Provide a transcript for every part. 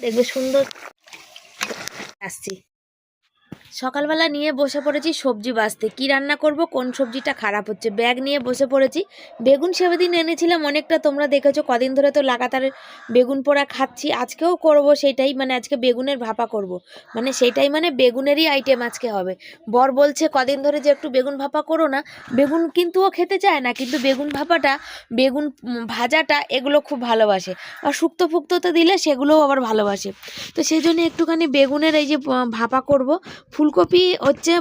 দেখবে সুন্দর। আসছি। সকালবেলা নিয়ে বসে পড়েছি সবজি বাছতে কি রান্না করব, কোন সবজিটা খারাপ হচ্ছে? ব্যাগ নিয়ে বসে পড়েছি। বেগুন সেদিন এনেছিলাম, অনেকটা তোমরা দেখেছ, কদিন ধরে তো লাগাতার বেগুন পোড়া খাচ্ছি। আজকেও করব সেটাই মানে আজকে বেগুনের ভাপা করব। মানে সেটাই মানে বেগুনেরই আইটেম আজকে হবে। বর বলছে, কদিন ধরে যে একটু বেগুন ভাপা করো না। বেগুন কিন্তু ও খেতে চায় না, কিন্তু বেগুন ভাপাটা, বেগুন ভাজাটা, এগুলো খুব ভালোবাসে। আর শুক্তো ফুক্তোতে দিলে সেগুলোও আবার ভালোবাসে। তো সেই জন্য একটুখানি বেগুনের এই যে ভাপা করব ফুলকপি হচ্ছে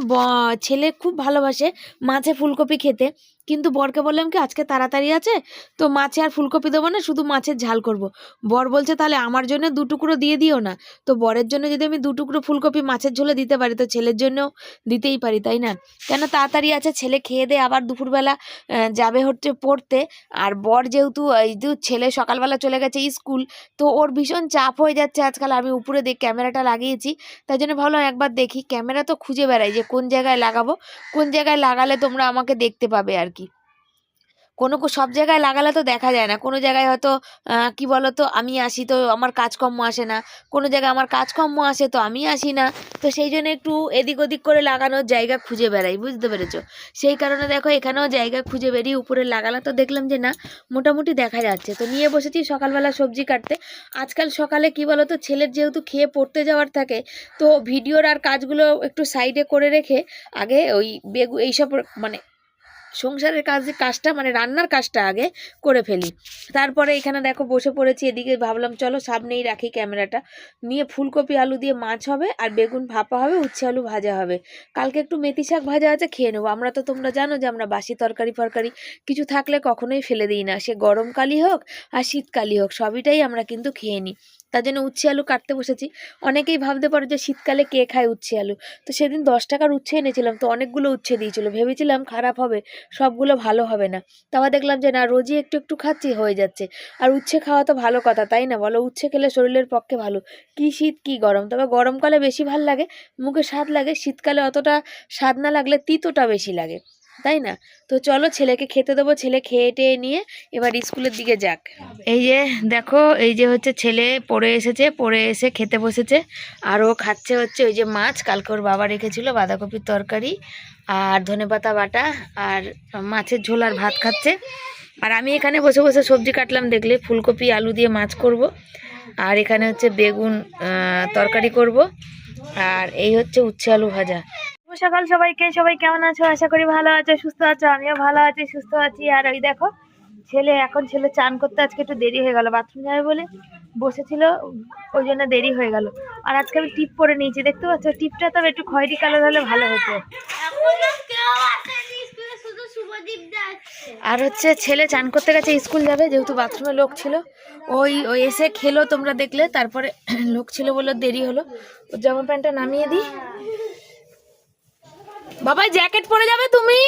ছেলে খুব ভালোবাসে মাছে ফুলকপি খেতে। কিন্তু বরকে বললাম কি, আজকে তাড়াতাড়ি আছে, তো মাছে আর ফুলকপি দেবো না, শুধু মাছের ঝাল করব। বর বলছে, তাহলে আমার জন্য দু টুকরো দিয়ে দিও না, তো বরের জন্য যদি আমি দু টুকরো ফুলকপি মাছের ঝোলে দিতে পারি, তো ছেলের জন্যও দিতেই পারি, তাই না কেন তাড়াতাড়ি আছে, ছেলে খেয়ে দিয়ে আবার দুপুরবেলা যাবে হচ্ছে পড়তে, আর বর যেহেতু এই ছেলে সকালবেলা চলে গেছে স্কুল, তো ওর ভীষণ চাপ হয়ে যাচ্ছে আজকাল, আমি উপরে দেখ, ক্যামেরাটা লাগিয়েছি, তাই জন্য ভাবলাম একবার দেখি, ক্যামেরা তো খুঁজে বেড়াই যে কোন জায়গায় লাগাবো, কোন জায়গায় লাগালে তোমরা আমাকে দেখতে পাবে আর কি কোনো সব জায়গায় লাগালে তো দেখা যায় না। কোনো জায়গায় হয়তো কি বলো তো আমি আসি তো আমার কাজকর্ম আসে না। কোনো জায়গায় আমার কাজকর্ম আসে তো আমি আসি না। তো সেই জন্য একটু এদিক ওদিক করে লাগানোর জায়গা খুঁজে বেড়াই, বুঝতে পেরেছ? সেই কারণে দেখো এখানেও জায়গা খুঁজে বেরিয়ে উপরে লাগালে তো দেখলাম যে না, মোটামুটি দেখা যাচ্ছে। তো নিয়ে বসেছি সকালবেলা সবজি কাটতে। আজকাল সকালে কি বলো তো ছেলের যেহেতু খেয়ে পড়তে যাওয়ার থাকে, তো ভিডিওর আর কাজগুলো একটু সাইডে করে রেখে আগে ওই বেগু, এইসব মানে সংসারের কাজ, কাজটা মানে রান্নার কাজটা আগে করে ফেলি। তারপরে এখানে দেখো বসে পড়েছি, এদিকে ভাবলাম চলো সামনেই রাখি ক্যামেরাটা। নিয়ে ফুলকপি, আলু দিয়ে মাছ হবে আর বেগুন ভাপা হবে, উচ্ছে আলু ভাজা হবে। কালকে একটু মেথি শাক ভাজা আছে, খেয়ে নেব। আমরা তো তোমরা জানো যে আমরা বাসি তরকারি, ফরকারি কিছু থাকলে কখনোই ফেলে দিই না। সে গরমকালই হোক আর শীতকালই হোক, সবইটাই আমরা কিন্তু খেয়ে নিই। তার জন্য উচ্ছে আলু কাটতে বসেছি। অনেকেই ভাবতে পারো যে শীতকালে কে খায় উচ্ছে আলু? তো সেদিন দশ টাকার উচ্ছে এনেছিলাম, তো অনেকগুলো উচ্ছে দিয়েছিল। ভেবেছিলাম খারাপ হবে, সবগুলো ভালো হবে না। তারপর দেখলাম যে না, রোজই একটু একটু খাচ্ছি, হয়ে যাচ্ছে। আর উচ্ছে খাওয়া তো ভালো কথা, তাই না? বলো, উচ্ছে খেলে শরীরের পক্ষে ভালো। কি শীত, কি গরম? তবে গরমকালে বেশি ভালো লাগে, মুখে স্বাদ লাগে, শীতকালে অতটা স্বাদ না লাগলে তিতোটা বেশি লাগে। তাই না? তো চলো ছেলেকে খেতে দেবো, ছেলে খেয়ে টেয়ে নিয়ে এবার স্কুলের দিকে যাক। এই যে দেখো, এই যে হচ্ছে ছেলে পড়ে এসেছে, পড়ে এসে খেতে বসেছে। আর ও খাচ্ছে হচ্ছে ওই যে মাছ, কালকে ওর বাবা রেখেছিল বাঁধাকপির তরকারি আর ধনেপাতা বাটা আর মাছের ঝোল আর ভাত খাচ্ছে। আর আমি এখানে বসে বসে সবজি কাটলাম, দেখলে ফুলকপি, আলু দিয়ে মাছ করব। আর এখানে হচ্ছে বেগুন তরকারি করব। আর এই হচ্ছে উচ্ছে আলু ভাজা। সকাল সবাইকে। সবাই কেমন আছো? আশা করি ভালো আছো সুস্থ আছো আমিও ভালো আছি সুস্থ আছি। আর ওই দেখো ছেলে এখন ছেলে চান করতে আজকে একটু দেরি হয়ে গেল। বাথরুম যাবে বলে বসেছিল ওই জন্য দেরি হয়ে গেল। আর আজকে আমি টিপ পরে নিয়েছি দেখতে পাচ্ছ? টিপটা তবে একটু খয়েরি কালার হলে ভালো হতো। আর হচ্ছে ছেলে চান করতে গেছে স্কুল যাবে যেহেতু বাথরুমে লোক ছিল। ওই ওই এসে খেলো তোমরা দেখলে তারপরে লোক ছিল বলে দেরি হলো। ওর জামা প্যান্টটা নামিয়ে দিই। বাবা জ্যাকেট পরে যাবে তুমি?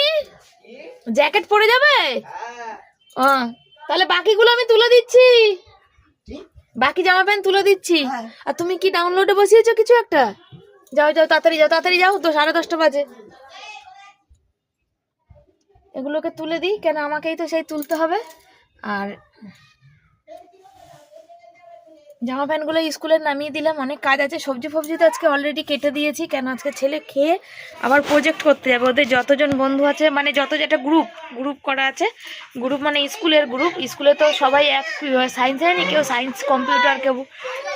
জ্যাকেট পরে যাবে? ও তাহলে বাকিগুলো আমি তুলে দিচ্ছি। বাকি জামা প্যান্ট তুলে দিচ্ছি। আর তুমি কি ডাউনলোডে বসিয়েছো কিছু একটা? যাও যাও তাড়াতাড়ি যাও তাড়াতাড়ি যাও তো সাড়ে দশটা বাজে। এগুলোকে তুলে দিই কেন আমাকেই তো সেই তুলতে হবে। আর জামা প্যান্টগুলো স্কুলে নামিয়ে দিলাম, অনেক কাজ আছে। সবজি ফবজি তো আজকে অলরেডি কেটে দিয়েছি, কেন আজকে ছেলে খেয়ে আবার প্রজেক্ট করতে যাবে। ওদের যতজন বন্ধু আছে মানে যত যেটা গ্রুপ গ্রুপ করা আছে গ্রুপ মানে স্কুলের গ্রুপ স্কুলে তো সবাই এক সায়েন্স হয়নি কেউ সায়েন্স কম্পিউটার কেউ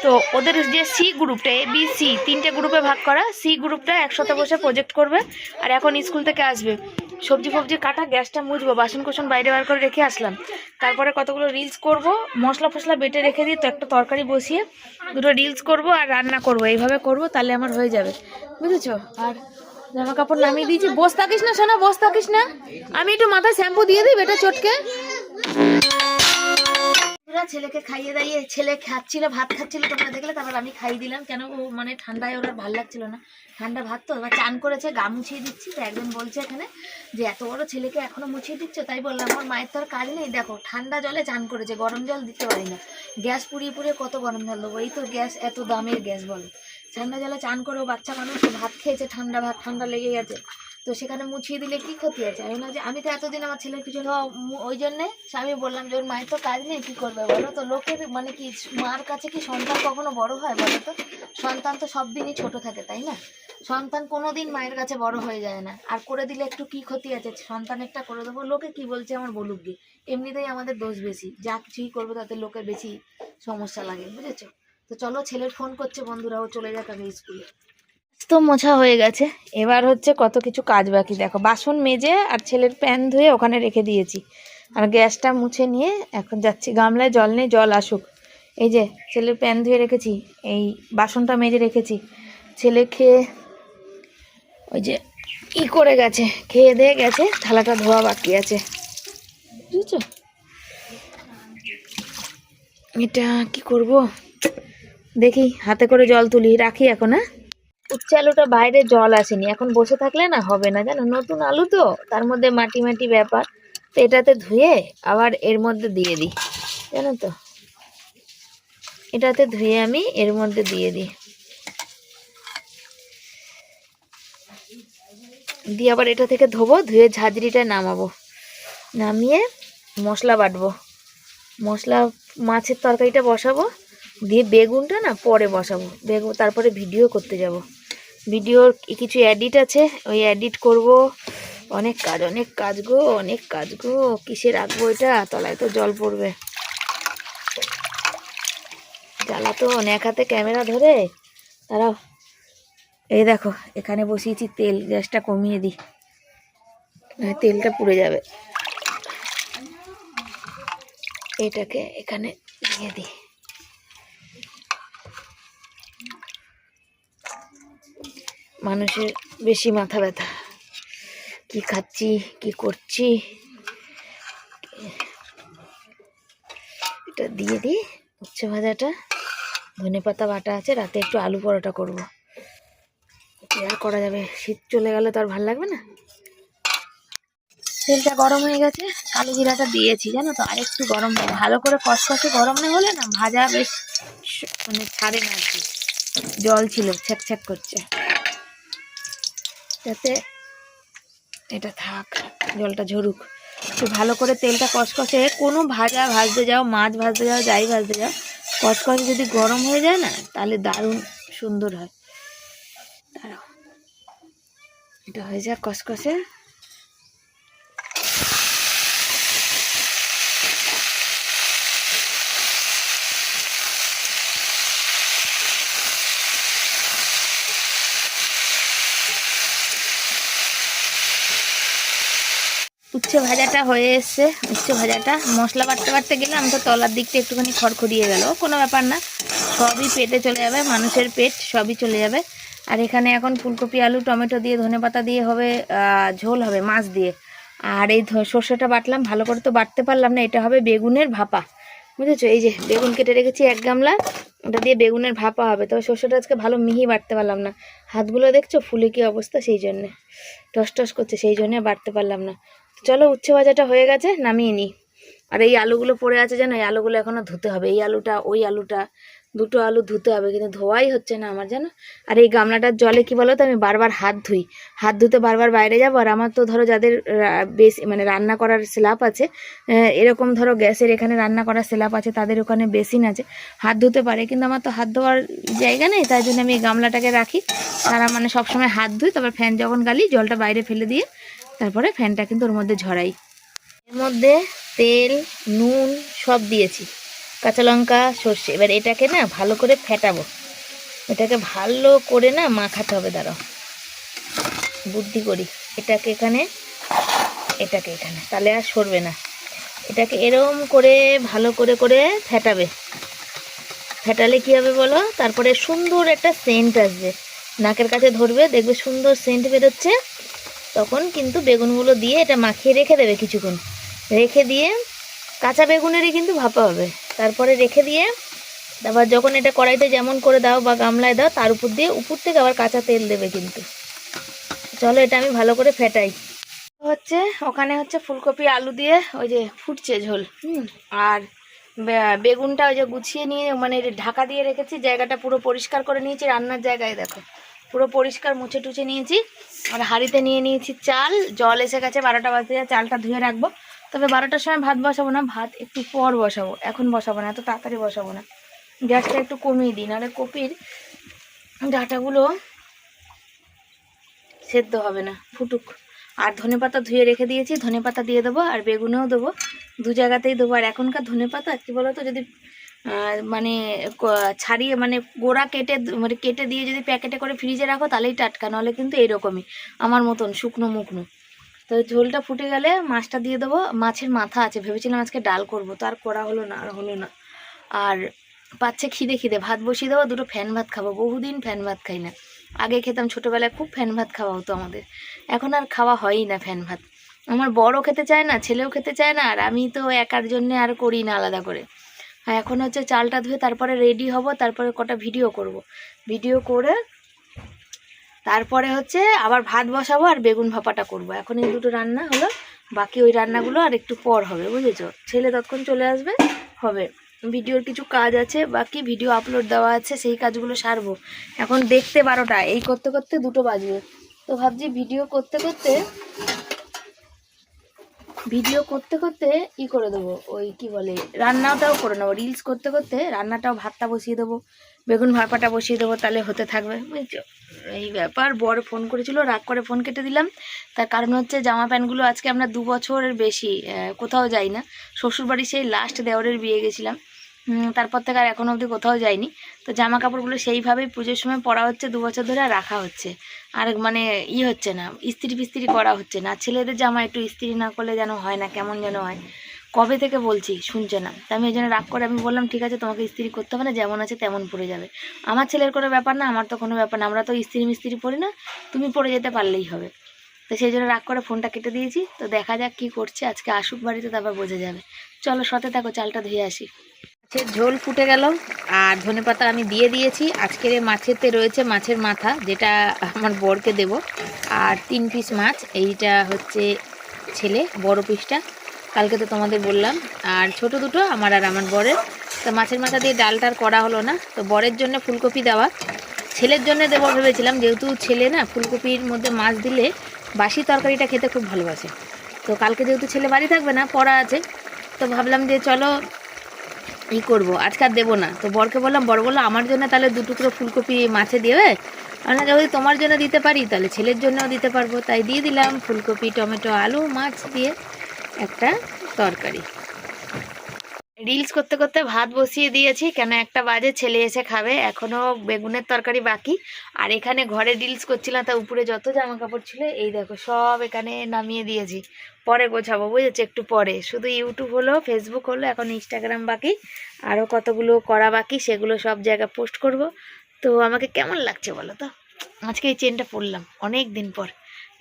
তো ওদের যে সি গ্রুপটা এ বি সি তিনটে গ্রুপে ভাগ করা সি গ্রুপটা একসাথে বসে প্রজেক্ট করবে, আর এখন স্কুল থেকে আসবে। সবজি ফবজি কাটা, গ্যাসটা মুছবো বাসন কোসন বাইরে বার করে রেখে আসলাম। তারপরে কতগুলো রিলস করব, মশলা ফসলা বেটে রেখে দিই তো একটা তরকারি বসিয়ে দুটো রিলস করব আর রান্না করব। এইভাবে করব, তাহলে আমার হয়ে যাবে। বুঝেছ? আর জামা কাপড় নামিয়ে দিয়েছি। বস থাকিস না, সোনা, বস থাকিস না। আমি একটু মাথায় শ্যাম্পু দিয়ে দিই, বেটা চটকে। ওরা ছেলেকে খাইয়ে দাইয়ে, ছেলে খাচ্ছিল, ভাত খাচ্ছিল, তোমরা দেখলে, তারপর আমি খাইয়ে দিলাম। কেন ও মানে ঠান্ডায় ওরা ভালো লাগছিল না। ঠান্ডা ভাত তো, এবার চান করেছে, গা মুছিয়ে দিচ্ছি। তো একজন বলছে এখানে যে, এত বড় ছেলেকে এখনও মুছিয়ে দিচ্ছ? তাই বললাম, আমার মায়ের তো আর কাজ নেই। দেখো, ঠান্ডা জলে চান করেছে, গরম জল দিতে পারি না। গ্যাস পুড়িয়ে পুড়িয়ে কত গরম জল দেবো? এই তো গ্যাস, এত দামের গ্যাস বলো। ঠান্ডা জলে চান করেও বাচ্চা মানুষ, ভাত খেয়েছে, ঠান্ডা ভাত, ঠান্ডা লেগে গেছে তো সেখানে মুছিয়ে দিলে কি ক্ষতি আছে? আমি না যে, আমি তো এতদিন আমার ছেলের পিছনে ওই জন্যে আমি বললাম যে, ওর মায়ের তো কাজ নেই, কি করবে বলো তো? লোকের মানে কি, মার কাছে কি সন্তান কখনো বড় হয় বলো তো? সন্তান তো সব দিনই ছোট থাকে, তাই না? সন্তান কোনোদিন মায়ের কাছে বড় হয়ে যায় না। আর করে দিলে একটু কি ক্ষতি আছে? সন্তান একটা করে দেবো। লোকে কি বলছে আমার বলুক গিয়ে। এমনিতেই আমাদের দোষ বেশি। যা কিছুই করব তাতে লোকের বেশি সমস্যা লাগে, বুঝেছ? তো চলো ছেলের ফোন করছে বন্ধুরা, ও চলে যাক আগে স্কুলে তো মোছা হয়ে গেছে। এবার হচ্ছে কত কিছু কাজ বাকি। দেখো, বাসন মেজে আর ছেলের প্যান ধুয়ে ওখানে রেখে দিয়েছি। আর গ্যাসটা মুছে নিয়ে এখন যাচ্ছি গামলায়, জল নেই, জল আসুক। এই যে, ছেলের প্যান ধুয়ে রেখেছি, এই বাসনটা মেজে রেখেছি। ছেলে খেয়ে, ওই যে, ই করে গেছে। খেয়ে দিয়ে গেছে, থালাটা ধোয়া বাকি আছে। বুঝেছ? এটা কি করব? দেখি, হাতে করে জল তুলি, রাখি এখন হ্যাঁ? উচ্ছে আলুটা বাইরে জল আসেনি। এখন বসে থাকলে না হবে না, জানো? নতুন আলু তো, তার মধ্যে মাটি মাটি ব্যাপার। তো এটাতে ধুয়ে আবার এর মধ্যে দিয়ে দিই, জানো তো? এটাতে ধুয়ে আমি এর মধ্যে দিয়ে দিই। দিয়ে আবার এটা থেকে ধোবো, ধুয়ে ঝাঁঝরিটা নামাবো। নামিয়ে মশলা বাটবো। মশলা, মাছের তরকারিটা বসাবো, দিয়ে বেগুনটা না পরে বসাবো। বেগুন, তারপরে ভিডিও করতে যাব। ভিডিওর কিছু এডিট আছে, ওই এডিট করব। অনেক কাজ অনেক কাজ গো, অনেক কাজ গো। কিসে রাখব এটা? তলায় তো জল পড়বে। জ্বালা তো অনেক হাতে ক্যামেরা ধরে। তারাও এই দেখো, এখানে বসিয়েছি তেল, গ্যাসটা কমিয়ে দিই। নয় তেলটা পুড়ে যাবে। এটাকে এখানে দিয়ে দিই। মানুষের বেশি মাথা ব্যথা। কি খাচ্ছি, কি করছি? এটা দিয়ে দিই উচ্ছে ভাজাটা। ধনে পাতা বাটা আছে, রাতে একটু আলু পরোটা করব। কি আর করা যাবে? শীত চলে গেলে তো আর ভালো লাগবে না। তেলটা গরম হয়ে গেছে কালো জিরাটা দিয়েছি, জানো তো? আর একটু গরম ভালো করে কষকষে গরম না হলে না ভাজা বেশ মানে ছাড়ে না আর কি। জল ছিল, ছ্যাক ছ্যাক করছে। যাতে এটা থাক, জলটা ঝরুক। একটু ভালো করে তেলটা কষকষে, কোনো ভাজা ভাজতে যাও, মাছ ভাজতে যাও, যাই ভাজতে যাও, কষকষে যদি গরম হয়ে যায় না, তাহলে দারুণ সুন্দর হয়। দাঁড়াও। এটা হয়ে যায় কষকষে। উচ্ছে ভাজাটা হয়ে এসছে। উচ্ছে ভাজাটা। মশলা বাড়তে বাটতে গেলাম তো তলার দিকটা একটুখানি খড়খড়িয়ে গেল কোনো ব্যাপার না। সবই পেটে চলে যাবে, মানুষের পেট, সবই চলে যাবে। আর এখানে এখন ফুলকপি, আলু, টমেটো দিয়ে ধনেপাতা দিয়ে হবে ঝোল হবে, মাছ দিয়ে। আর এই সর্ষেটা বাটলাম, ভালো করে তো বাটতে পারলাম না, এটা হবে বেগুনের ভাপা। বুঝেছ? এই যে বেগুন কেটে রেখেছি এক গামলা, ওটা দিয়ে বেগুনের ভাপা হবে। তবে সর্ষেটা আজকে ভালো মিহি বাটতে পারলাম না। হাতগুলো দেখছ? ফুলে কি অবস্থা? সেই জন্যে। টস টস করছে, সেই জন্যে বাটতে পারলাম না। চলো উচ্ছে ভাজাটা হয়ে গেছে, নামিয়ে নিই আর এই আলুগুলো পড়ে আছে যেন, এই আলুগুলো এখনও ধুতে হবে। এই আলুটা, ওই আলুটা, দুটো আলু ধুতে হবে, কিন্তু ধোয়াই হচ্ছে না আমার জানো আর এই গামলাটার জলে কি বলো তো আমি বারবার হাত ধুই। হাত ধুতে বারবার বাইরে যাব, আর আমার তো ধরো যাদের বেশি মানে রান্না করার স্ল্যাপ আছে এরকম ধরো গ্যাসের এখানে রান্না করার স্ল্যাপ আছে, তাদের ওখানে বেসিন আছে, হাত ধুতে পারে। কিন্তু আমার তো হাত ধোয়ার জায়গা নেই, তাই জন্য আমি এই গামলাটাকে রাখি। তারা মানে সবসময় হাত ধুই, তারপর ফ্যান যখন গালি, জলটা বাইরে ফেলে দিয়ে তারপরে ফ্যানটা কিন্তু ওর মধ্যে ঝরাই। এর মধ্যে তেল, নুন সব দিয়েছি। কাঁচা লঙ্কা, সর্ষে, এবার এটাকে না ভালো করে ফেটাবো। এটাকে ভালো করে না মাখাতে হবে, দাঁড়াও। বুদ্ধি করি। এটাকে এখানে এটাকে এখানে। তাহলে আর সরবে না। এটাকে এরম করে, ভালো করে করে ফেটাবে। ফেটালে কি হবে বলো? তারপরে সুন্দর একটা সেন্ট আসবে। নাকের কাছে ধরবে, দেখবে সুন্দর সেন্ট বেরোচ্ছে। তখন কিন্তু বেগুনগুলো দিয়ে এটা মাখিয়ে রেখে দেবে কিছুক্ষণ। রেখে দিয়ে কাঁচা বেগুনেরই কিন্তু ভাপা হবে। তারপরে রেখে দিয়ে তারপর যখন এটা কড়াইতে যেমন করে দাও বা গামলায় দাও, তার উপর দিয়ে উপর থেকে আবার কাঁচা তেল দেবে কিন্তু। চলো এটা আমি ভালো করে ফেটাই। হচ্ছে, ওখানে হচ্ছে ফুলকপি, আলু দিয়ে ওই যে ফুটছে ঝোল, হুম। আর বেগুনটা ওই যে গুছিয়ে নিয়ে মানে ঢাকা দিয়ে রেখেছি, জায়গাটা পুরো পরিষ্কার করে নিয়েছি, রান্নার জায়গায় দেখো। পুরো পরিষ্কার মুছে টুছে নিয়েছি। আর হাঁড়িতে নিয়ে নিয়েছি চাল। জল এসে গেছে, বারোটা যায় চালটা ধুয়ে রাখব। তবে বারোটার সময় ভাত বসাবো না, ভাত একটু পর বসাবো। এখন বসাবো না, এত তাড়াতাড়ি বসাবো না। গ্যাসটা একটু কমিয়ে দিই, নাহলে কপির ডাটাগুলো সেদ্ধ হবে না, ফুটুক। আর ধনেপাতা ধুয়ে রেখে দিয়েছি, ধনেপাতা দিয়ে দেবো আর বেগুনেও দেবো। দু জায়গাতেই দেবো। আর এখনকার ধনেপাতা, কী বলো তো যদি মানে ছাড়িয়ে মানে গোড়া কেটে মানে কেটে দিয়ে যদি প্যাকেটে করে ফ্রিজে রাখো তাহলেই টাটকা, নাহলে কিন্তু এরকমই, আমার মতন শুকনো মুখনো। তো ঝোলটা ফুটে গেলে মাছটা দিয়ে দেবো, মাছের মাথা আছে, ভেবেছিলাম আজকে ডাল করব, তো আর করা হলো না, আর হলো না। আর পাচ্ছে খিদে খিদে, ভাত বসিয়ে দেবো, দুটো ফ্যান ভাত খাব, বহুদিন ফ্যান ভাত খাই না। আগে খেতাম ছোটোবেলায় খুব ফ্যান ভাত খাওয়া হতো আমাদের, এখন আর খাওয়া হয়ই না ফ্যান ভাত। আমার বড়ও খেতে চায় না, ছেলেও খেতে চায় না, আর আমি তো একার জন্যে আর করি না আলাদা করে। হ্যাঁ এখন হচ্ছে চালটা ধুয়ে তারপরে রেডি হব, তারপরে কটা ভিডিও করব। ভিডিও করে তারপরে হচ্ছে আবার ভাত বসাবো আর বেগুন ভাপাটা করব। এখন এই দুটো রান্না হলো, বাকি ওই রান্নাগুলো আর একটু পর হবে, বুঝেছ? ছেলে তৎক্ষণ চলে আসবে, হবে। ভিডিওর কিছু কাজ আছে, বাকি ভিডিও আপলোড দেওয়া আছে, সেই কাজগুলো সারবো। এখন দেখতে বারোটা, এই করতে করতে দুটো বাজবে। তো ভাবছি ভিডিও করতে করতে ভিডিও করতে করতে ই করে দেবো, ওই কি বলে, রান্নাটাও করে নেব রিলস করতে করতে রান্নাটাও ভাতটা বসিয়ে দেবো, বেগুন ভাপাটা বসিয়ে দেবো, তাহলে হতে থাকবে, বুঝছ? এই ব্যাপার বড় ফোন করেছিল, রাগ করে ফোন কেটে দিলাম, তার কারণ হচ্ছে জামা প্যান্টগুলো আজকে আমরা দু বছরের বেশি কোথাও যাই না, শ্বশুরবাড়ি সেই লাস্ট দেওয়ারের বিয়ে গেছিলাম তারপর থেকে আর এখনও অবধি কোথাও যাইনি। তো জামা কাপড়গুলো সেইভাবেই পুজোর সময় পরা হচ্ছে, দু বছর ধরে আর রাখা হচ্ছে। আর মানে ই হচ্ছে না, ইস্ত্রি ফিস্ত্রি করা হচ্ছে না। ছেলেদের জামা একটু ইস্ত্রি না করলে যেন হয় না, কেমন যেন হয়। কবে থেকে বলছি, শুনছে না? তা আমি এই জন্য রাগ করে আমি বললাম, ঠিক আছে, তোমাকে ইস্ত্রি করতে হবে না, যেমন আছে তেমন পড়ে যাবে। আমার ছেলের কোনো ব্যাপার না, আমার তো কোনো ব্যাপার না। আমরা তো ইস্ত্রি মিস্ত্রি পড়ি না, তুমি পড়ে যেতে পারলেই হবে। তো সেই জন্য রাগ করে ফোনটা কেটে দিয়েছি। তো দেখা যাক কী করছে, আজকে আসুক বাড়িতে, তারপর বোঝা যাবে। চলো, সতে থাকো, চালটা ধুয়ে আসি। মাছের ঝোল ফুটে গেল, আর ধনেপাতা আমি দিয়ে দিয়েছি। আজকের এই মাছেতে রয়েছে মাছের মাথা, যেটা আমার বরকে দেব। আর তিন পিস মাছ, এইটা হচ্ছে ছেলে, বড় পিসটা। কালকে তো তোমাদের বললাম। আর ছোট দুটো, আমার আর আমার বরের। তো মাছের মাথা দিয়ে ডালটার করা হলো না। তো বরের জন্য ফুলকপি দেওয়া। ছেলের জন্য দেবো ভেবেছিলাম, যেহেতু ছেলে না, ফুলকপির মধ্যে মাছ দিলে বাসি তরকারিটা খেতে খুব ভালোবাসে। তো কালকে যেহেতু ছেলে বাড়ি থাকবে না, পড়া আছে। তো ভাবলাম যে চলো ই করব, আজকে আর দেবো না। তো বরকে বললাম, বর বলল, আমার জন্য তাহলে দু টুকরো ফুলকপি মাছে দেবে আমরা যদি তোমার জন্য দিতে পারি, তাহলে ছেলের জন্যও দিতে পারব। তাই দিয়ে দিলাম ফুলকপি, টমেটো, আলু, মাছ দিয়ে একটা তরকারি। রিলস করতে করতে ভাত বসিয়ে দিয়েছি। কেন একটা বাজে ছেলে এসে খাবে, এখনও বেগুনের তরকারি বাকি। আর এখানে ঘরে রিলস করছিলাম, তা উপরে যত জামা কাপড় ছিল, এই দেখো সব এখানে নামিয়ে দিয়েছি। পরে গোছাবো, বুঝেছ? একটু পরে। শুধু ইউটিউব হলো ফেসবুক হলো, এখন ইনস্টাগ্রাম বাকি। আরও কতগুলো করা বাকি, সেগুলো সব জায়গায় পোস্ট করব। তো আমাকে কেমন লাগছে বলো তো? আজকে এই চেনটা পরলাম অনেক দিন পর।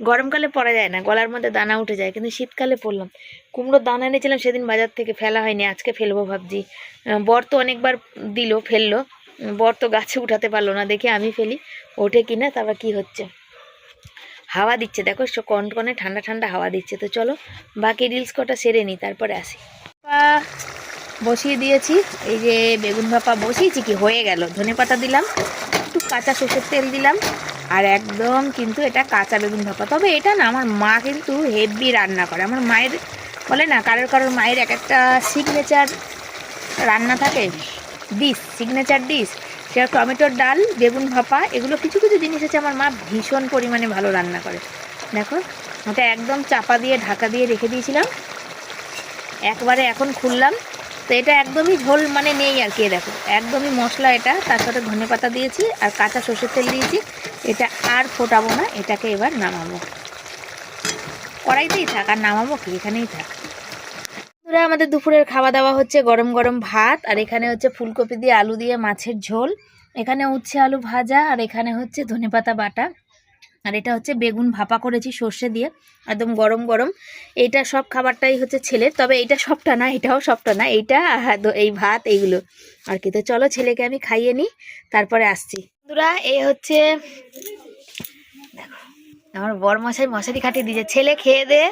গরমকালে পরা যায় না, গলার মধ্যে দানা উঠে যায়, কিন্তু শীতকালে পরলাম কুমড়োর দানা এনেছিলাম সেদিন বাজার থেকে, ফেলা হয়নি, আজকে ফেলব ভাবছি। বর তো অনেকবার দিল, ফেলল। বর তো গাছে উঠাতে পারল না, দেখে আমি ফেলি, ওঠে কিনা তারপর কি হচ্ছে। হাওয়া দিচ্ছে, দেখো কনকনে ঠান্ডা ঠান্ডা হাওয়া দিচ্ছে, তো চলো বাকি রিলস কটা সেরে নিই তারপরে আসি। বসিয়ে দিয়েছি। এই যে বেগুন ভাপা বসিয়েছি কি হয়ে গেল? ধনে পাতা দিলাম, একটু কাঁচা সর্ষের তেল দিলাম, আর একদম কিন্তু এটা কাঁচা বেগুন ভাপা। তবে এটা না, আমার মা কিন্তু হেভি রান্না করে। আমার মায়ের বলে না, কারোর কারোর মায়ের এক একটা সিগনেচার রান্না থাকে ডিশ সিগনেচার ডিশ সেটা টমেটোর ডাল, বেগুন ভাপা, এগুলো কিছু কিছু জিনিস আছে, আমার মা ভীষণ পরিমাণে ভালো রান্না করে। দেখো, ওটা একদম চাপা দিয়ে, ঢাকা দিয়ে রেখে দিয়েছিলাম। একবারে এখন খুললাম। তো এটা একদমই ঝোল মানে নেই আর কি দেখো। একদমই মশলা এটা, তার সাথে ধনে পাতা দিয়েছি আর কাঁচা সর্ষের তেল দিয়েছি। এটা আর ফোটাবো না, এটাকে এবার নামাবো। কড়াইতেই থাক, আর নামাবো কি? এখানেই থাক। বন্ধুরা, আমাদের দুপুরের খাওয়া দাওয়া হচ্ছে গরম গরম ভাত, আর এখানে হচ্ছে ফুলকপি দিয়ে আলু দিয়ে মাছের ঝোল। এখানে উচ্ছে আলু ভাজা, আর এখানে হচ্ছে ধনেপাতা বাটা। আর এটা হচ্ছে বেগুন ভাপা করেছি সর্ষে দিয়ে, একদম গরম গরম। এইটা সব খাবারটাই হচ্ছে ছেলের, তবে এইটা সবটা না, এটাও সবটা না, এইটা এই ভাত, এইগুলো। আর কি, তো চলো ছেলেকে আমি খাইয়ে নিই, তারপরে আসছি। বন্ধুরা এই হচ্ছে আমার বর মশাই মশারি খাটিয়ে দিয়েছে। ছেলে খেয়ে দে,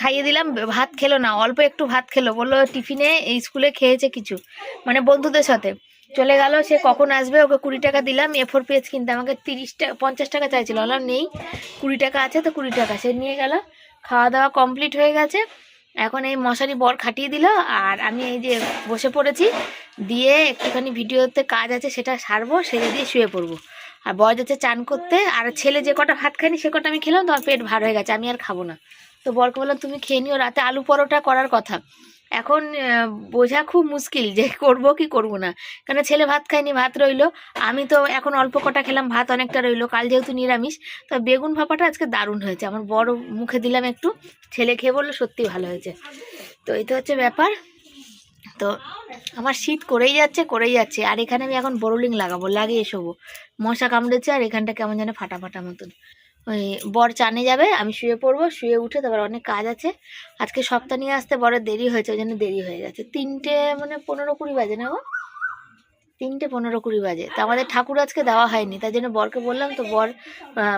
খাইয়ে দিলাম, ভাত খেলো না, অল্প একটু ভাত খেলো, বলল টিফিনে স্কুলে খেয়েছে কিছু মানে বন্ধুদের সাথে। চলে গেল, সে কখন আসবে? ওকে কুড়ি টাকা দিলাম। এ ফোর পেজ কিনতে। আমাকে তিরিশ টাকা পঞ্চাশ টাকা চাইছিল। বললাম, নেই, কুড়ি টাকা আছে তো কুড়ি টাকা। সে নিয়ে গেল। খাওয়া দাওয়া কমপ্লিট হয়ে গেছে। এখন এই মশারি বর খাটিয়ে দিল। আর আমি এই যে বসে পড়েছি, দিয়ে একটুখানি ভিডিওতে কাজ আছে, সেটা সারবো, সেরে দিয়ে শুয়ে পড়ব। আর বর যাচ্ছে চান করতে, আর ছেলে যে কটা ভাত খায়নি, সে কটা আমি খেলাম, তোমার পেট ভার হয়ে গেছে, আমি আর খাব না। তো বরকে বললাম, তুমি খেয়ে নিও, রাতে আলু পরোটা করার কথা। এখন বোঝা খুব মুশকিল যে করব কি করব না। কেন ছেলে ভাত খায়নি, ভাত রইল। আমি তো এখন অল্প কটা খেলাম, ভাত অনেকটা রইল। কাল যেহেতু নিরামিষ, তো বেগুন ভাপাটা আজকে দারুণ হয়েছে। আমার বড় মুখে দিলাম একটু, ছেলে খেয়ে বলল সত্যি ভালো হয়েছে। তো এই তো হচ্ছে ব্যাপার। তো আমার শীত করেই যাচ্ছে করেই যাচ্ছে। আর এখানে আমি এখন বোরোলিং লাগাবো, লাগিয়ে শোবো। মশা কামড়েছে আর এখানটা কেমন যেন ফাটা ফাটা মতন। ওই বর চানে যাবে, আমি শুয়ে পড়ব, শুয়ে উঠে তারপর অনেক কাজ আছে। আজকে সপ্তাহ নিয়ে আসতে বড় দেরি হয়েছে, ওই জন্য দেরি হয়ে গেছে। তিনটে মানে পনেরো কুড়ি বাজে না গো? তিনটে পনেরো কুড়ি বাজে। তা আমাদের ঠাকুর আজকে দেওয়া হয়নি, তাই জন্য বরকে বললাম তো বর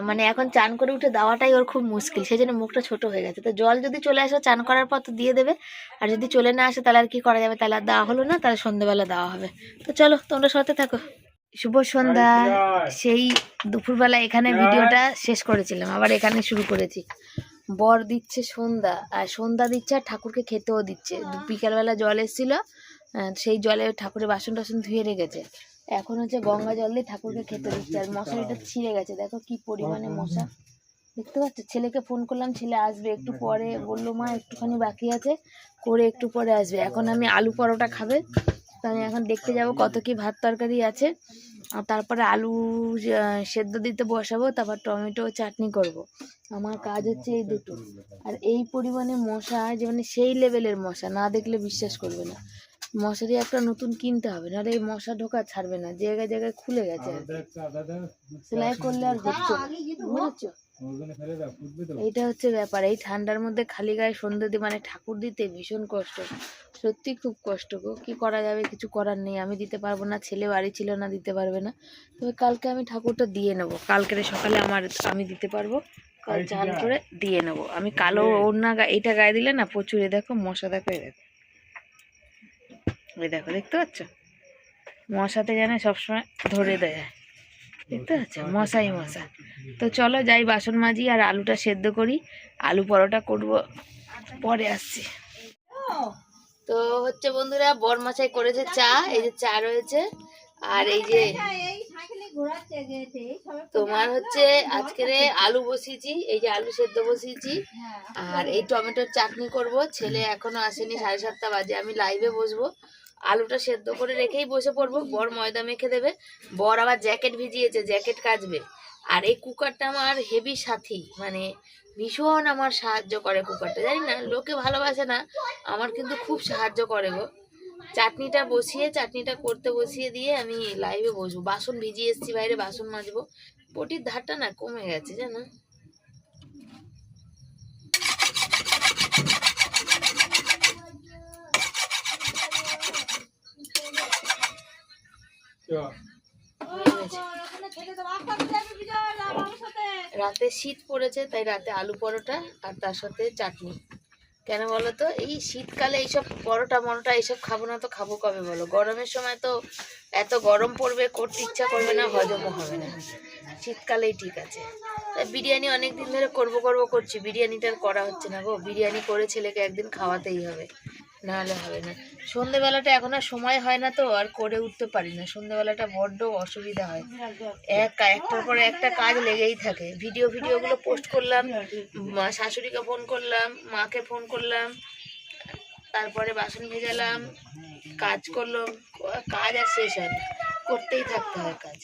মানে এখন চান করে উঠে দেওয়াটাই ওর খুব মুশকিল, সেই জন্য মুখটা ছোট হয়ে গেছে। তো জল যদি চলে আসে চান করার পর তো দিয়ে দেবে। আর যদি চলে না আসে, তাহলে আর কি করা যাবে? তাহলে আর দেওয়া হলো না, তাহলে সন্ধ্যেবেলা দেওয়া হবে। তো চলো, তোমরা সাথে থাকো। শুভ সন্ধ্যা। সেই দুপুরবেলা এখানে ভিডিওটা শেষ করেছিলাম আবার এখানে শুরু করেছি। বর দিচ্ছে সন্ধ্যা আর সন্ধ্যা দিচ্ছে আর ঠাকুরকে খেতেও দিচ্ছে। বিকালবেলা জল এসেছিল সেই জলে ঠাকুরের বাসন টাসন ধুয়ে রেখেছে। এখন হচ্ছে গঙ্গা জল দিয়ে ঠাকুরকে খেতে দিচ্ছে আর মশারিটা ছিঁড়ে গেছে। দেখো কি পরিমাণে মশা। দেখতে পাচ্ছ? ছেলেকে ফোন করলাম ছেলে আসবে একটু পরে। বলল মা একটুখানি বাকি আছে করে একটু পরে আসবে। এখন আমি আলু পরোটা খাবে। তো আমি এখন দেখতে যাব কত কি ভাত তরকারি আছে। আর তারপরে আলু সেদ্ধ দিতে বসাবো তারপর টমেটো চাটনি করব। আমার কাজ হচ্ছে এই দুটো। আর এই পরিমাণে মশা যে মানে সেই লেভেলের মশা না দেখলে বিশ্বাস করবে না। মশারি একটা নতুন কিনতে হবে নাহলে এই মশা ঢোকা ছাড়বে না জায়গায় জায়গায় খুলে গেছে আর কি। সেলাই করলে আর হচ্ছে বুঝেছ? এইটা হচ্ছে ব্যাপার। এই ঠান্ডার মধ্যে খালি গায়ে সন্ধ্যে দিয়ে মানে ঠাকুর দিতে ভীষণ কষ্ট। সত্যি খুব কষ্ট গো। কি করা যাবে? কিছু করার নেই। আমি দিতে পারব না ছেলে বাড়ি ছিল না দিতে পারবে না। তবে কালকে আমি ঠাকুরটা দিয়ে নেব। কালকের সকালে আমার আমি দিতে পারব। কাল চান করে দিয়ে নেব। আমি কালো ওড়না এটা গায়ে দিলে না প্রচুর এ দেখো মশা দেখো এই দেখো। এই দেখো দেখতে পাচ্ছ? মশাতে যেন সবসময় ধরে দেয়। দেখতে পাচ্ছ মশাই মশা তো চলো যাই বাসন মাজি আর আলুটা সেদ্ধ করি। আলু পরোটা করব। পরে আসছি। তো হচ্ছে বন্ধুরা বরমাছাই করেছে চা। এই যে চা রয়েছে। আর এই যে তোমার হচ্ছে আজকের আলু বসিয়েছি। এই যে আলু সেদ্ধ বসিয়েছি। আর এই টমেটোর চাটনি করব। ছেলে এখনও আসেনি সাড়ে সাতটা বাজে। আমি লাইভে বসবো। আলুটা সেদ্ধ করে রেখেই বসে পড়ব। বর ময়দা মেখে দেবে। বর আবার জ্যাকেট ভিজিয়েছে, জ্যাকেট কাচবে। আর এই কুকারটা আমার হেভি সাথী মানে ভীষণ আমার সাহায্য করে কুকারটা। জানি না, লোকে ভালোবাসে না, আমার কিন্তু খুব সাহায্য করে গো। চাটনিটা বসিয়ে, চাটনিটা করতে বসিয়ে দিয়ে আমি লাইভে বসবো। বাসন ভিজিয়ে এসেছি, বাইরে বাসন মাজবো। পটির ধারটা না কমে গেছে, জানো হয়ে গেছে। রাতে শীত পড়েছে, তাই রাতে আলু পরোটা আর তার সাথে চাটনি। কেন বলো তো? এই শীতকালে এইসব পরোটা, মরোটা, এইসব খাব না তো খাব কবে বলো? গরমের সময় তো এত গরম পড়বে, করতে ইচ্ছা করবে না, হজমও হবে না। শীতকালেই ঠিক আছে। তাই বিরিয়ানি অনেক দিন ধরে করব করব করছি। বিরিয়ানিটা করা হচ্ছে না গো। বিরিয়ানি করে ছেলেকে একদিন খাওয়াতেই হবে। নাহলে হবে না। সন্ধেবেলাটা এখন আর সময় হয় না তো, আর করে উঠতে পারি না। সন্ধেবেলাটা বড্ড অসুবিধা হয়। এক, একটার পর একটা কাজ লেগেই থাকে। ভিডিও, ভিডিওগুলো পোস্ট করলাম শাশুড়িকে ফোন করলাম, মাকে ফোন করলাম, তারপরে বাসন ভেজালাম, কাজ করলাম কাজ আর শেষ হয় না। করতেই থাকতে হয় কাজ।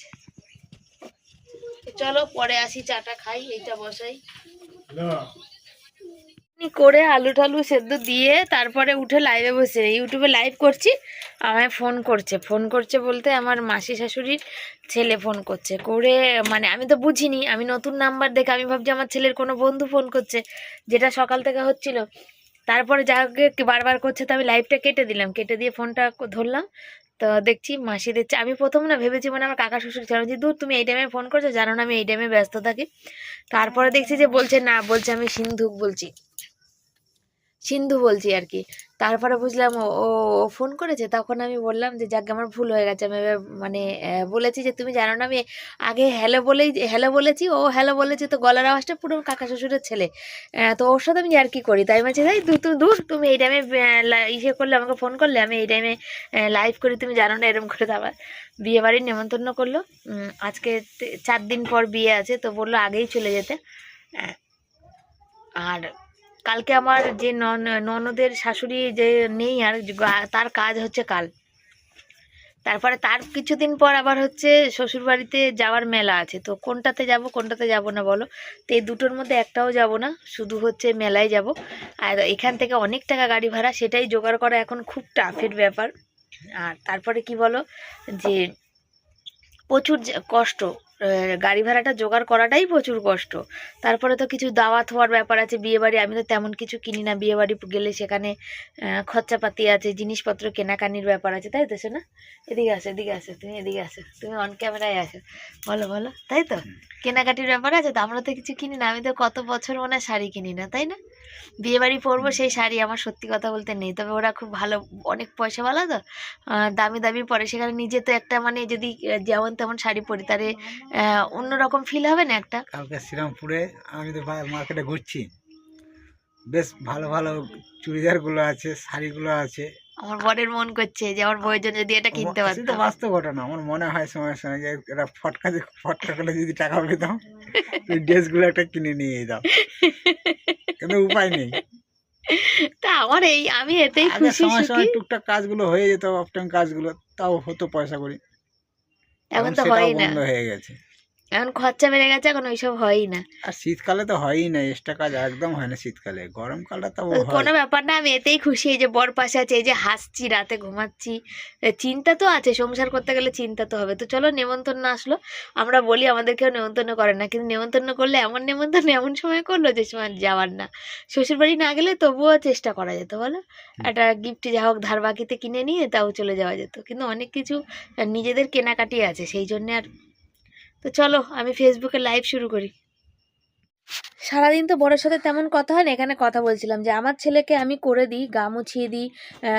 চলো, পরে আসি চাটা খাই, এইটা বসাই। করে আলু টালু সেদ্ধ দিয়ে তারপরে উঠে লাইভে বসে ইউটিউবে লাইভ করছি, আমায় ফোন করছে। ফোন করছে বলতে আমার মাসি শাশুড়ির ছেলে ফোন করছে। করে মানে আমি তো বুঝিনি, আমি নতুন নাম্বার দেখে আমি ভাবছি আমার ছেলের কোনো বন্ধু ফোন করছে, যেটা সকাল থেকে হচ্ছিল। তারপরে যাকে বারবার করছে তো আমি লাইভটা কেটে দিলাম। কেটে দিয়ে ফোনটা ধরলাম। তো দেখছি মাসি দিচ্ছে আমি প্রথম না ভেবেছি মানে আমার কাকা শ্বশুর ছিল। যে দূর তুমি এই টাইমে ফোন করছ, জানো না আমি এই টাইমে ব্যস্ত থাকি? তারপরে দেখছি যে বলছে, না, বলছে আমি সিন্ধুক বলছি। সিন্ধু বলছি আর কি তারপরে বুঝলাম ও ও ফোন করেছে, তখন আমি বললাম যে, যাকে আমার ভুল হয়ে গেছে। আমি মানে বলেছি যে, তুমি জানো না, আমি আগে হ্যালো বলেই হ্যালো বলেছি, ও হ্যালো বলেছে তো গলার আওয়াজটা পুরো কাকা শ্বশুরের ছেলে। তো ওর সাথে আমি আর কি করি? তাই বলছি তাই তুমি দূর তুমি এই টাইমে ইসে করলে, আমাকে ফোন করলে, আমি এই টাইমে লাইভ করি, তুমি জানো না এরকম করে আবার বিয়ে বাড়ির নেমন্তন্ন করল। আজকে চার দিন পর বিয়ে আছে, তো বলল আগেই চলে যেতে। আর কালকে আমার যে নন, ননদের শাশুড়ি যে নেই আর তার কাজ হচ্ছে কাল। তারপরে তার কিছুদিন পর আবার হচ্ছে শ্বশুর বাড়িতে যাওয়ার মেলা আছে। তো কোনটাতে যাব কোনটাতে যাব না বলো? তো এই দুটোর মধ্যে একটাও যাব না, শুধু হচ্ছে মেলায় যাব। আর এখান থেকে অনেক টাকা গাড়ি ভাড়া, সেটাই জোগাড় করা এখন খুব টাফের ব্যাপার। আর তারপরে কি বলো? যে প্রচুর কষ্ট গাড়ি ভাড়াটা জোগাড় করাটাই প্রচুর কষ্ট। তারপরে তো কিছু দাওয়াত হওয়ার ব্যাপার আছে বিয়ে বাড়ি আমি তো তেমন কিছু কিনি না বিয়ে বাড়ি গেলে সেখানে খরচাপাতি আছে জিনিসপত্র কেনাকানির ব্যাপার আছে তাই তো না এদিকে আসো এদিকে আসো তুমি এদিকে আসো তুমি অন ক্যামেরায় আসো বলো বলো তাই তো? কেনাকাটির ব্যাপার আছে তো আমরা তো কিছু কিনি না আমি তো কত বছর মনে হয় শাড়ি কিনি না তাই না? বিয়ে বাড়ি পরবো সেই শাড়ি আমার সত্যি কথা বলতে নেই তবে ওরা খুব ভালো অনেক পয়সাওয়ালা তো দামি দামি পরে সেখানে নিজে তো একটা মানে যদি যেমন তেমন শাড়ি পরি তারে অন্যরকম ফিল হবে না একটা? কালকে শ্রীরামপুরে আমি তো মার্কেটে ঘুরছি। বেশ ভালো ভালো চুড়িদারগুলো আছে শাড়িগুলো আছে। আমার বরের মন করছে যে আমার বউয়ের জন্য যদি এটা কিনতে আমার- সেটা বাস্তব ঘটনা। আমার মনে হয় সময়ের সঙ্গে যে এটা ফটকা ফটকা করে যদি টাকা পেতাম ড্রেসগুলো একটা কিনে নিয়ে যেতাম কিন্তু উপায় নেই। তা আমার এই আমি এতেই খুশি সময় সময় টুকটাক কাজগুলো হয়ে যেত অফ টাইম কাজগুলো তাও হতো পয়সা করি এখন তো হয় না। বন্ধ হয়ে গেছে। এখন খরচা বেড়ে গেছে এখন ওইসব হয়ই না। আর শীতকালে তো হয়ই না এক্সট্রা কাজ একদম হয় না শীতকালে। গরমকালটা তো কোনো ব্যাপার না আমি এতেই খুশি এই যে বর পাশে আছে এই যে হাসছি রাতে ঘুমাচ্ছি। চিন্তা তো আছে সংসার করতে গেলে চিন্তা তো হবে। তো চলো নেমন্তন্ন আসলো। আমরা বলি আমাদেরকেও নেমন্তন্ন করে না কিন্তু নেমন্তন্ন করলে এমন নেমন্তন্ন এমন সময় করল যে সময় যাওয়ার না। শ্বশুর বাড়ি না গেলে তবুও চেষ্টা করা যেত বলো? একটা গিফট যা হোক ধার বাকিতে কিনে নিয়ে তাও চলে যাওয়া যেত। কিন্তু অনেক কিছু নিজেদের কেনাকাটি আছে সেই জন্যে আর তো চলো আমি ফেসবুকে লাইভ শুরু করি। সারাদিন তো বড়ের সাথে তেমন কথা হয় না, এখানে কথা বলছিলাম যে আমার ছেলেকে আমি করে দিই, গা মুছিয়ে দিই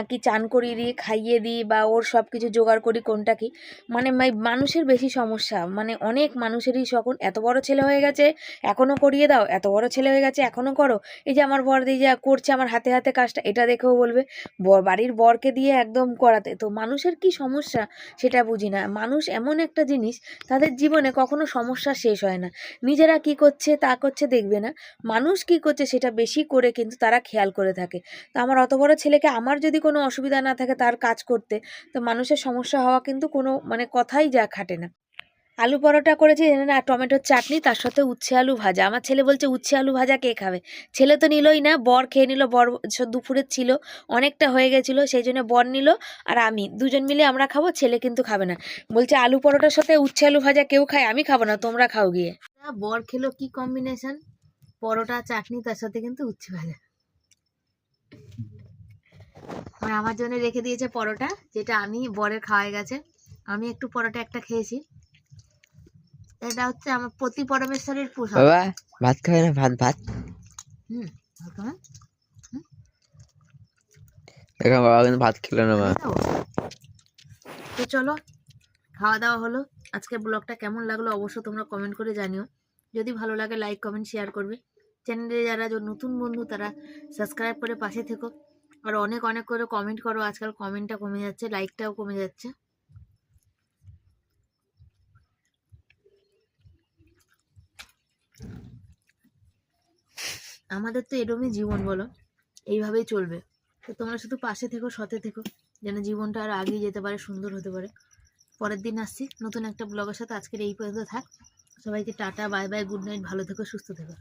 কি চান করিয়ে দিই, খাইয়ে দিই বা ওর সব কিছু জোগাড় করি কোনটা কি। মানে মানুষের বেশি সমস্যা মানে অনেক মানুষেরই সকল এত বড় ছেলে হয়ে গেছে এখনও করিয়ে দাও, এত বড় ছেলে হয়ে গেছে এখনও করো। এই যে আমার বর দিয়ে যা করছে আমার হাতে হাতে কাজটা, এটা দেখেও বলবে, বর, বাড়ির বরকে দিয়ে একদম করাতে। তো মানুষের কি সমস্যা, সেটা বুঝি না। মানুষ এমন একটা জিনিস, তাদের জীবনে কখনো সমস্যা শেষ হয় না। নিজেরা কি করছে, তা করছে দেখবে না। মানুষ কি করছে সেটা বেশি করে কিন্তু তারা খেয়াল করে থাকে। তো আমার অত বড় ছেলেকে আমার যদি কোনো অসুবিধা না থাকে তার কাজ করতে, তো মানুষের সমস্যা হওয়া কিন্তু কোনো মানে কথাই যা খাটে না। আলু পরোটা করেছি না টমেটোর চাটনি, তার সাথে উচ্ছে আলু ভাজা। আমার ছেলে বলছে, উচ্ছে আলু ভাজা কে খাবে? ছেলে তো নিলই না, বর খেয়ে নিল, বর দুপুরের ছিল, অনেকটা হয়ে গেছিল, সেই জন্য বর নিল আর আমি। দুজন মিলে আমরা খাব, ছেলে কিন্তু খাবে না। বলছে, আলু পরোটার সাথে উচ্ছে আলু ভাজা কেউ খায়, আমি খাব না, তোমরা খাও গিয়ে। বর খেলো কি কম্বিনেশন পরোটা, চাটনি, তার সাথে কিন্তু উচ্ছে ভাজা। মানে আমার জন্য রেখে দিয়েছে পরোটা, যেটা আমি বরের খাওয়া গেছে। আমি একটু পরোটা একটা খেয়েছি। এটা হচ্ছে আমার প্রতি পরমেশ্বরের পোশাক বাবা ভাত খাবে না? ভাত ভাত। হুম দেখো বাবা কিন্তু ভাত খেলো না মা। তো চলো খাওয়া দাওয়া হলো। আজকে ব্লগটা কেমন লাগল অবশ্য তোমরা কমেন্ট করে জানিও। যদি ভালো লাগে লাইক কমেন্ট শেয়ার করবে। চ্যানেলে যারা নতুন বন্ধু তারা সাবস্ক্রাইব করে পাশে থেকো। আর অনেক অনেক করে কমেন্ট করো। আজকাল কমেন্টটা কমে যাচ্ছে লাইকটাও কমে যাচ্ছে। আমাদের তো এরমই জীবন বলো। এইভাবেই চলবে। তো তোমরা শুধু পাশে থেকো, সতে থেকো, যেন জীবনটা আর আগিয়ে যেতে পারে, সুন্দর হতে পারে। পরের দিন আসছি। নতুন একটা ব্লগের সাথে আজকের এই পর্যন্ত থাক। সবাইকে tata, bye bye, good night, ভালো থেকো, সুস্থ থেকো।